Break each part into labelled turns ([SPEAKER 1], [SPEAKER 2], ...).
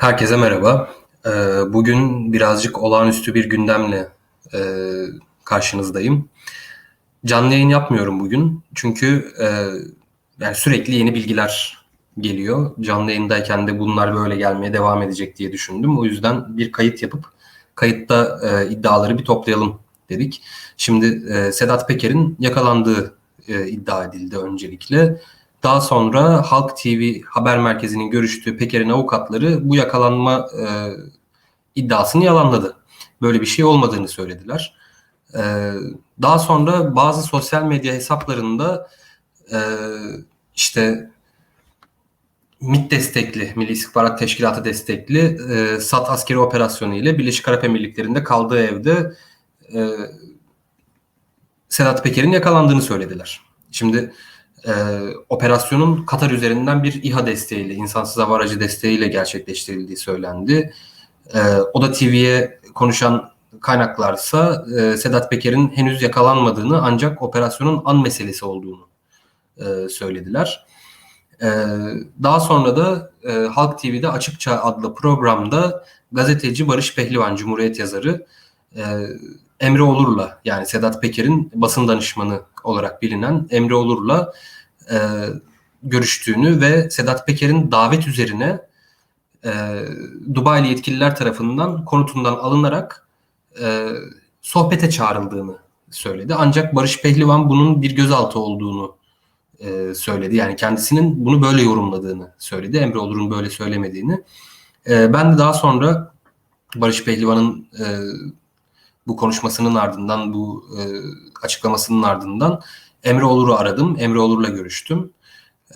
[SPEAKER 1] Herkese merhaba. Ee, bugün birazcık olağanüstü bir gündemle e, karşınızdayım. Canlı yayın yapmıyorum bugün çünkü e, yani sürekli yeni bilgiler geliyor. Canlı yayındayken de bunlar böyle gelmeye devam edecek diye düşündüm. O yüzden bir kayıt yapıp kayıtta e, iddiaları bir toplayalım dedik. Şimdi Sedat Peker'in yakalandığı iddia edildi öncelikle. Daha sonra Halk TV haber merkezinin görüştüğü Peker'in avukatları bu yakalanma e, iddiasını yalanladı. Böyle bir şey olmadığını söylediler. E, daha sonra bazı sosyal medya hesaplarında e, işte MİT destekli, Milli İstihbarat Teşkilatı destekli e, SAT askeri operasyonu ile Birleşik Arap Emirlikleri'nde kaldığı evde e, Sedat Peker'in yakalandığını söylediler. Şimdi e, operasyonun Katar üzerinden bir İHA desteğiyle, insansız hava aracı desteğiyle gerçekleştirildiği söylendi. E, o da TV'ye konuşan kaynaklarsa e, Sedat Peker'in henüz yakalanmadığını ancak operasyonun an meselesi olduğunu e, söylediler. E, daha sonra da e, Halk TV'de Açıkça adlı programda gazeteci Barış Pehlivan, Cumhuriyet yazarı e, Emre Olur'la yani Sedat Peker'in basın danışmanı olarak bilinen Emre Olur'la e, görüştüğünü ve Sedat Peker'in davet üzerine e, Dubai'li yetkililer tarafından konutundan alınarak e, sohbete çağrıldığını söyledi. Ancak Barış Pehlivan bunun bir gözaltı olduğunu e, söyledi. Yani kendisinin bunu böyle yorumladığını söyledi. Emre Olur'un böyle söylemediğini. E, ben de daha sonra Barış Pehlivan'ın e, bu konuşmasının ardından, bu e, açıklamasının ardından Emre Olur'u aradım. Emre Olur'la görüştüm.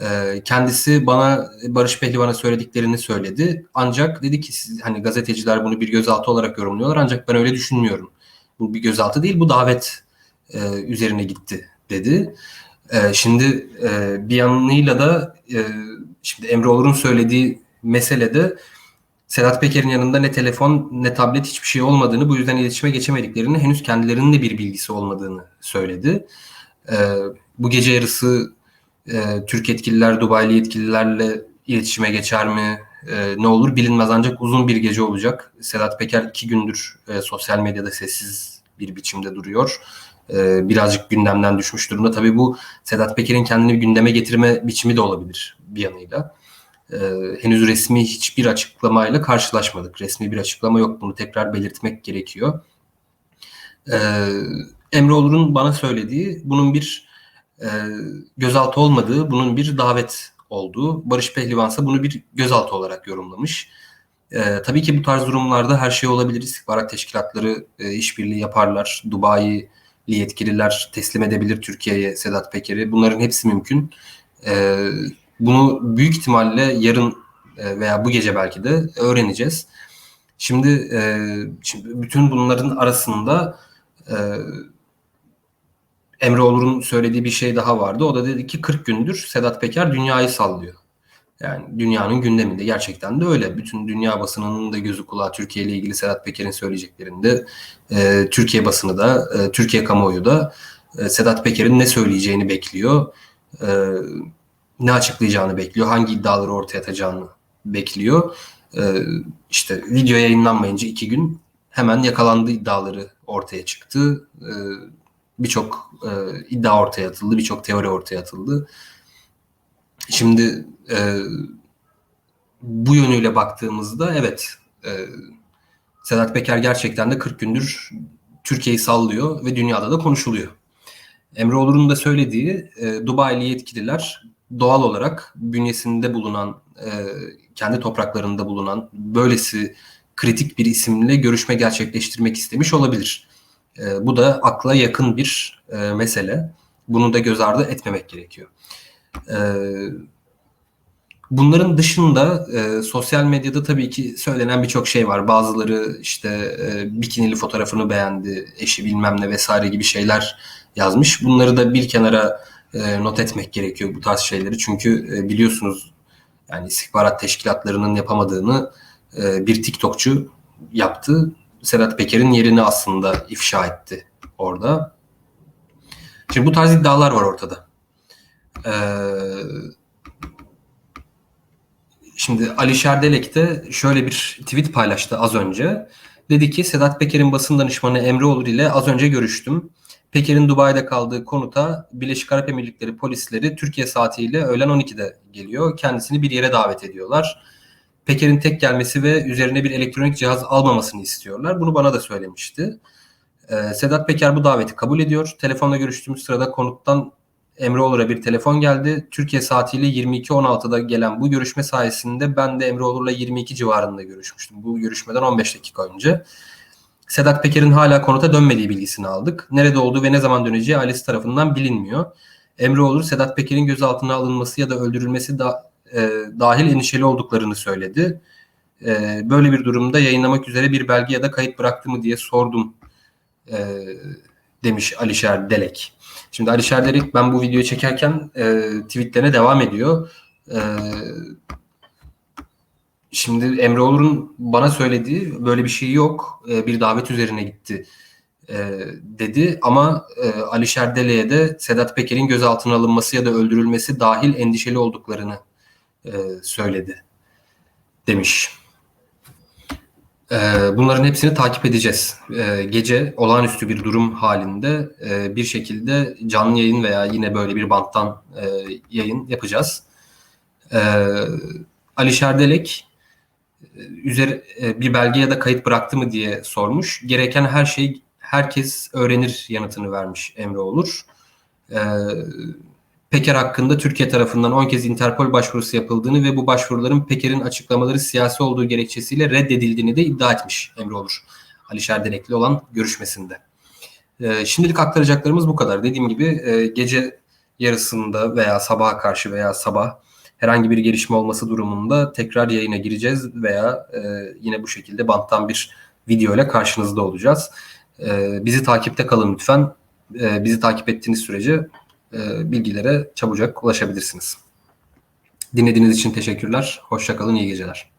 [SPEAKER 1] E, kendisi bana Barış Pehlivan'a söylediklerini söyledi. Ancak dedi ki siz, hani gazeteciler bunu bir gözaltı olarak yorumluyorlar ancak ben öyle düşünmüyorum. Bu bir gözaltı değil, bu davet e, üzerine gitti dedi. E, şimdi e, bir yanıyla da e, şimdi Emre Olur'un söylediği meselede Sedat Peker'in yanında ne telefon ne tablet hiçbir şey olmadığını bu yüzden iletişime geçemediklerini henüz kendilerinin de bir bilgisi olmadığını söyledi. E, bu gece yarısı e, Türk yetkililer Dubai'li yetkililerle iletişime geçer mi e, ne olur bilinmez ancak uzun bir gece olacak. Sedat Peker iki gündür e, sosyal medyada sessiz bir biçimde duruyor. E, birazcık gündemden düşmüş durumda. Tabii bu Sedat Peker'in kendini gündeme getirme biçimi de olabilir bir yanıyla e, henüz resmi hiçbir açıklamayla karşılaşmadık. Resmi bir açıklama yok. Bunu tekrar belirtmek gerekiyor. E, Emre Olur'un bana söylediği bunun bir e, gözaltı olmadığı, bunun bir davet olduğu. Barış Pehlivan bunu bir gözaltı olarak yorumlamış. E, tabii ki bu tarz durumlarda her şey olabilir. İstihbarat teşkilatları e, işbirliği yaparlar. Dubai'li yetkililer teslim edebilir Türkiye'ye Sedat Peker'i. Bunların hepsi mümkün. E, bunu büyük ihtimalle yarın e, veya bu gece belki de öğreneceğiz. Şimdi, e, bütün bunların arasında e, Emre Olur'un söylediği bir şey daha vardı. O da dedi ki 40 gündür Sedat Peker dünyayı sallıyor. Yani dünyanın gündeminde gerçekten de öyle. Bütün dünya basınının da gözü kulağı Türkiye ile ilgili Sedat Peker'in söyleyeceklerinde Türkiye basını da Türkiye kamuoyu da Sedat Peker'in ne söyleyeceğini bekliyor. E, ne açıklayacağını bekliyor, hangi iddiaları ortaya atacağını bekliyor. Ee, işte video yayınlanmayınca iki gün hemen yakalandı iddiaları ortaya çıktı. Ee, birçok e, iddia ortaya atıldı, birçok teori ortaya atıldı. Şimdi e, bu yönüyle baktığımızda evet e, Sedat Peker gerçekten de 40 gündür Türkiye'yi sallıyor ve dünyada da konuşuluyor. Emre Olur'un da söylediği e, Dubai'li yetkililer doğal olarak bünyesinde bulunan, e, kendi topraklarında bulunan böylesi kritik bir isimle görüşme gerçekleştirmek istemiş olabilir. E, bu da akla yakın bir e, mesele. Bunu da göz ardı etmemek gerekiyor. E, bunların dışında e, sosyal medyada tabii ki söylenen birçok şey var. Bazıları işte e, bikinili fotoğrafını beğendi, eşi bilmem ne vesaire gibi şeyler yazmış. Bunları da bir kenara e, not etmek gerekiyor bu tarz şeyleri. Çünkü e, biliyorsunuz yani istihbarat teşkilatlarının yapamadığını e, bir TikTokçu yaptı. Sedat Peker'in yerini aslında ifşa etti orada. Şimdi bu tarz iddialar var ortada. Şimdi Ali Şerdelek de şöyle bir tweet paylaştı az önce. Dedi ki Sedat Peker'in basın danışmanı Emre Olur ile az önce görüştüm. Peker'in Dubai'de kaldığı konuta Birleşik Arap Emirlikleri polisleri Türkiye saatiyle öğlen 12'de geliyor. Kendisini bir yere davet ediyorlar. Peker'in tek gelmesi ve üzerine bir elektronik cihaz almamasını istiyorlar. Bunu bana da söylemişti. Ee, Sedat Peker bu daveti kabul ediyor. Telefonla görüştüğümüz sırada konuttan Emre Olur'a bir telefon geldi. Türkiye saatiyle 22.16'da gelen bu görüşme sayesinde ben de Emre Olur'la 22 civarında görüşmüştüm. Bu görüşmeden 15 dakika önce. Sedat Peker'in hala konuta dönmediği bilgisini aldık. Nerede olduğu ve ne zaman döneceği ailesi tarafından bilinmiyor. Emre Olur, Sedat Peker'in gözaltına alınması ya da öldürülmesi da, e, dahil endişeli olduklarını söyledi. E, böyle bir durumda yayınlamak üzere bir belge ya da kayıt bıraktı mı diye sordum e, demiş Alişer Delek. Şimdi Alişer Delek ben bu videoyu çekerken e, tweetlerine devam ediyor. E, şimdi Emre Olur'un bana söylediği böyle bir şey yok. E, bir davet üzerine gitti e, dedi ama e, Alişer Delek'e de Sedat Peker'in gözaltına alınması ya da öldürülmesi dahil endişeli olduklarını e, söyledi demiş. Ee, bunların hepsini takip edeceğiz. Ee, gece olağanüstü bir durum halinde e, bir şekilde canlı yayın veya yine böyle bir banttan e, yayın yapacağız. Ee, Ali Şerdelek e, üzeri bir belge ya da kayıt bıraktı mı diye sormuş. Gereken her şey herkes öğrenir yanıtını vermiş Emre Olur. Peker hakkında Türkiye tarafından 10 kez Interpol başvurusu yapıldığını ve bu başvuruların Peker'in açıklamaları siyasi olduğu gerekçesiyle reddedildiğini de iddia etmiş Emre Olur. Ali Şerdenek'le olan görüşmesinde. E, şimdilik aktaracaklarımız bu kadar. Dediğim gibi e, gece yarısında veya sabaha karşı veya sabah herhangi bir gelişme olması durumunda tekrar yayına gireceğiz veya e, yine bu şekilde banttan bir video ile karşınızda olacağız. E, bizi takipte kalın lütfen. E, bizi takip ettiğiniz sürece e, bilgilere çabucak ulaşabilirsiniz. Dinlediğiniz için teşekkürler. Hoşçakalın, iyi geceler.